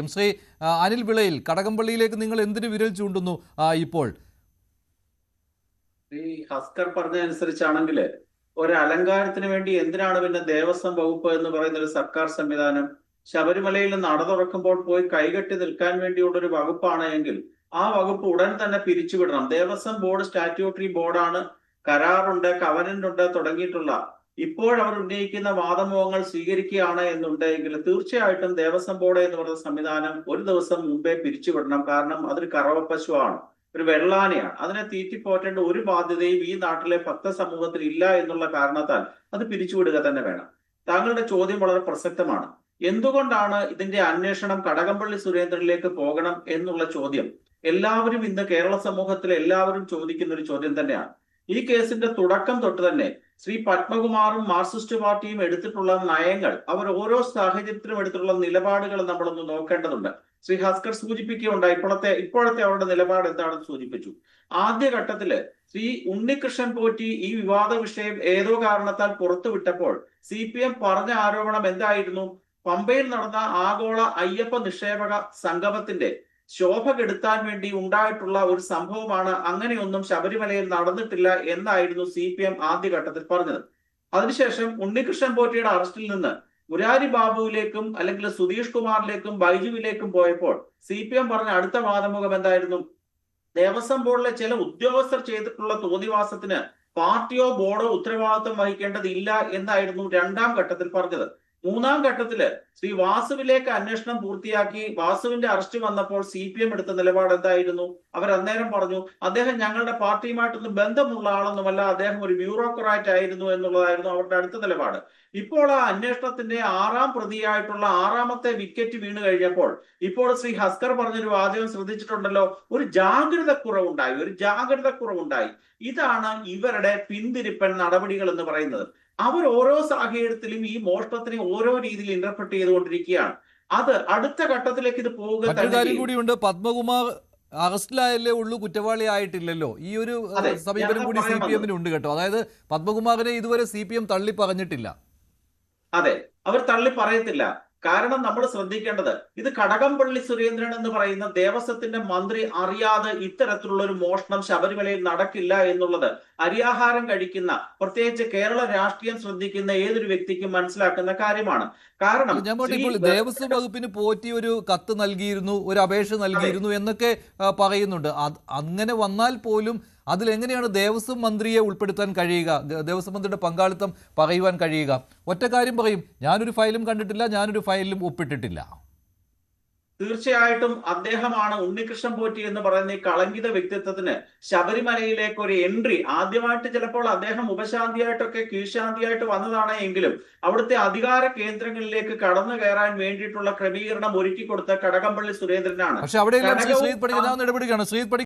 M Shri Anil വിളയിൽ കടകംപള്ളിയിലേക്ക് നിങ്ങൾ എന്തിനു വിരൽ ചൂണ്ടുന്നു ഇപ്പോൾ? ഈ ഹസ്കർ പറഞ്ഞതനുസരിച്ചാണെങ്കിൽ ഒരു അലങ്കാരത്തിന് വേണ്ടി എന്തിനാണ് പിന്നെ ദേവസ്വം വകുപ്പ് എന്ന് പറയുന്ന ഒരു സർക്കാർ സംവിധാനം? ശബരിമലയിൽ നട തുറക്കുമ്പോൾ പോയി കൈകെട്ടി നിൽക്കാൻ വേണ്ടിയുള്ള ഒരു വകുപ്പാണെങ്കിൽ ആ വകുപ്പ് ഉടൻ തന്നെ പിരിച്ചുവിടണം. ദേവസ്വം ബോർഡ് സ്റ്റാറ്റ്യൂട്ടറി ബോർഡാണ്. കരാറുണ്ട് കവനന്റ് ഉണ്ട് തുടങ്ങിയിട്ടുള്ള ഇപ്പോഴവർ ഉന്നയിക്കുന്ന വാദമുഖങ്ങൾ സ്വീകരിക്കുകയാണ് എന്നുണ്ടെങ്കിൽ തീർച്ചയായിട്ടും ദേവസ്വം ബോർഡ് എന്ന് പറയുന്ന സംവിധാനം ഒരു ദിവസം മുമ്പേ പിരിച്ചുവിടണം. കാരണം അതൊരു കറവ പശുവാണ് ഒരു വെള്ളാനയാണ്. അതിനെ തീറ്റിപ്പോറ്റേണ്ട ഒരു ബാധ്യതയും ഈ നാട്ടിലെ ഭക്ത സമൂഹത്തിൽ ഇല്ല എന്നുള്ള കാരണത്താൽ അത് പിരിച്ചുവിടുക തന്നെ വേണം. താങ്കളുടെ ചോദ്യം വളരെ പ്രസക്തമാണ്. എന്തുകൊണ്ടാണ് ഇതിന്റെ അന്വേഷണം കടകംപള്ളി സുരേന്ദ്രനിലേക്ക് പോകണം എന്നുള്ള ചോദ്യം? എല്ലാവരും ഇന്ന് കേരള സമൂഹത്തിൽ എല്ലാവരും ചോദിക്കുന്ന ഒരു ചോദ്യം തന്നെയാണ്. ഈ കേസിന്റെ തുടക്കം തൊട്ട് തന്നെ ശ്രീ പത്മകുമാറും മാർക്സിസ്റ്റ് പാർട്ടിയും എടുത്തിട്ടുള്ള നയങ്ങൾ അവർ ഓരോ സാഹചര്യത്തിലും എടുത്തിട്ടുള്ള നിലപാടുകൾ നമ്മളൊന്ന് നോക്കേണ്ടതുണ്ട്. ശ്രീ ഹസ്കർ സൂചിപ്പിക്കുകയുണ്ടായി ഇപ്പോഴത്തെ ഇപ്പോഴത്തെ അവരുടെ നിലപാട് എന്താണെന്ന് സൂചിപ്പിച്ചു. ആദ്യഘട്ടത്തിൽ ശ്രീ ഉണ്ണികൃഷ്ണൻ പോറ്റി ഈ വിവാദ വിഷയം ഏതോ കാരണത്താൽ പുറത്തുവിട്ടപ്പോൾ സി പി എം പറഞ്ഞ ആരോപണം എന്തായിരുന്നു? പമ്പയിൽ നടന്ന ആഗോള അയ്യപ്പ നിക്ഷേപക സംഗമത്തിന്റെ ശോഭ കെടുത്താൻ വേണ്ടി ഉണ്ടായിട്ടുള്ള ഒരു സംഭവമാണ് അങ്ങനെയൊന്നും ശബരിമലയിൽ നടന്നിട്ടില്ല എന്നായിരുന്നു സി പി എം ആദ്യഘട്ടത്തിൽ പറഞ്ഞത്. അതിനുശേഷം ഉണ്ണികൃഷ്ണൻ പോറ്റിയുടെ അറസ്റ്റിൽ നിന്ന് മുരാരി ബാബുവിലേക്കും അല്ലെങ്കിൽ സുധീഷ് കുമാറിലേക്കും ബൈജുവിലേക്കും പോയപ്പോൾ സി പി എം പറഞ്ഞ അടുത്ത വാദമുഖം എന്തായിരുന്നു? ദേവസ്വം ബോർഡിലെ ചില ഉദ്യോഗസ്ഥർ ചെയ്തിട്ടുള്ള തോന്നിവാസത്തിന് പാർട്ടിയോ ബോർഡോ ഉത്തരവാദിത്വം വഹിക്കേണ്ടതില്ല എന്നായിരുന്നു രണ്ടാം ഘട്ടത്തിൽ പറഞ്ഞത്. മൂന്നാം ഘട്ടത്തിൽ ശ്രീ വാസുവിലേക്ക് അന്വേഷണം പൂർത്തിയാക്കി വാസുവിന്റെ അറസ്റ്റ് വന്നപ്പോൾ സി പി എം എടുത്ത നിലപാട് എന്തായിരുന്നു? അവർ അന്നേരം പറഞ്ഞു അദ്ദേഹം ഞങ്ങളുടെ പാർട്ടിയുമായിട്ടൊന്നും ബന്ധമുള്ള ആളൊന്നുമല്ല അദ്ദേഹം ഒരു ബ്യൂറോക്രാറ്റ് ആയിരുന്നു എന്നുള്ളതായിരുന്നു അവരുടെ അടുത്ത നിലപാട്. ഇപ്പോൾ ആ അന്വേഷണത്തിന്റെ ആറാം പ്രതിയായിട്ടുള്ള ആറാമത്തെ വിക്കറ്റ് വീണ് കഴിഞ്ഞപ്പോൾ ഇപ്പോൾ ശ്രീ ഹസ്കർ പറഞ്ഞൊരു വാചകം ശ്രദ്ധിച്ചിട്ടുണ്ടല്ലോ ഒരു ജാഗ്രത കുറവുണ്ടായി ഒരു ജാഗ്രത കുറവുണ്ടായി ഇതാണ് ഇവരുടെ പിന്തിരിപ്പൻ നടപടികൾ എന്ന് പറയുന്നത്. അവർ ഓരോ സാഹചര്യത്തിലും ഈ മോഷണത്തിനെ ഓരോ രീതിയിൽ ഇന്റർപ്രറ്റ് ചെയ്തുകൊണ്ടിരിക്കുകയാണ്. അത് അടുത്ത ഘട്ടത്തിലേക്ക് ഇത് പോകുക. കൂടിയുണ്ട്. പത്മകുമാർ അറസ്റ്റിലായല്ലേ ഉള്ളൂ കുറ്റവാളി ആയിട്ടില്ലല്ലോ. ഈ ഒരു സമീപനം കൂടി സി പി എമ്മിന് ഉണ്ട് കേട്ടോ. അതായത് പത്മകുമാറിനെ ഇതുവരെ സി പി എം തള്ളി പറഞ്ഞിട്ടില്ല. അതെ അവർ തള്ളി പറയത്തില്ല. കാരണം നമ്മൾ ശ്രദ്ധിക്കേണ്ടത് ഇത് കടകംപള്ളി സുരേന്ദ്രൻ എന്ന് പറയുന്ന ദേവസ്വത്തിന്റെ മന്ത്രി അറിയാതെ ഇത്തരത്തിലുള്ള ഒരു മോഷണം ശബരിമലയിൽ നടക്കില്ല എന്നുള്ളത് അരിയാഹാരം കഴിക്കുന്ന പ്രത്യേകിച്ച് കേരള രാഷ്ട്രീയം ശ്രദ്ധിക്കുന്ന ഏതൊരു വ്യക്തിക്കും മനസ്സിലാക്കുന്ന കാര്യമാണ്. കാരണം ദേവസ്വം വകുപ്പിന് പോറ്റി ഒരു കത്ത് നൽകിയിരുന്നു ഒരു അപേക്ഷ നൽകിയിരുന്നു എന്നൊക്കെ പറയുന്നുണ്ട്. അങ്ങനെ വന്നാൽ പോലും അതിലെങ്ങനെയാണ് ദേവസ്വം മന്ത്രിയെ ഉൾപ്പെടുത്താൻ കഴിയുക ദേവസ്വം മന്ത്രിയുടെ പങ്കാളിത്തം പറയുവാൻ കഴിയുക ഒറ്റ കാര്യം പറയും ഞാനൊരു ഫയലും കണ്ടിട്ടില്ല ഞാനൊരു ഫയലിലും ഒപ്പിട്ടിട്ടില്ല തീർച്ചയായിട്ടും അദ്ദേഹമാണ് ഉണ്ണികൃഷ്ണൻ പോറ്റി എന്ന് പറയുന്ന ഈ കളങ്കിത വ്യക്തിത്വത്തിന് ശബരിമലയിലേക്ക് ഒരു എൻട്രി ആദ്യമായിട്ട് ചിലപ്പോൾ അദ്ദേഹം ഉപശാന്തിയായിട്ടൊക്കെ കീഴ്ശാന്തിയായിട്ട് വന്നതാണ് എങ്കിലും അവിടുത്തെ അധികാര കേന്ദ്രങ്ങളിലേക്ക് കടന്നു കയറാൻ വേണ്ടിയിട്ടുള്ള ക്രമീകരണം ഒരുക്കി കൊടുത്ത കടകംപള്ളി സുരേന്ദ്രനാണ് പക്ഷെ ശ്രീത് ഇടപെടുകയാണ് ശ്രീത്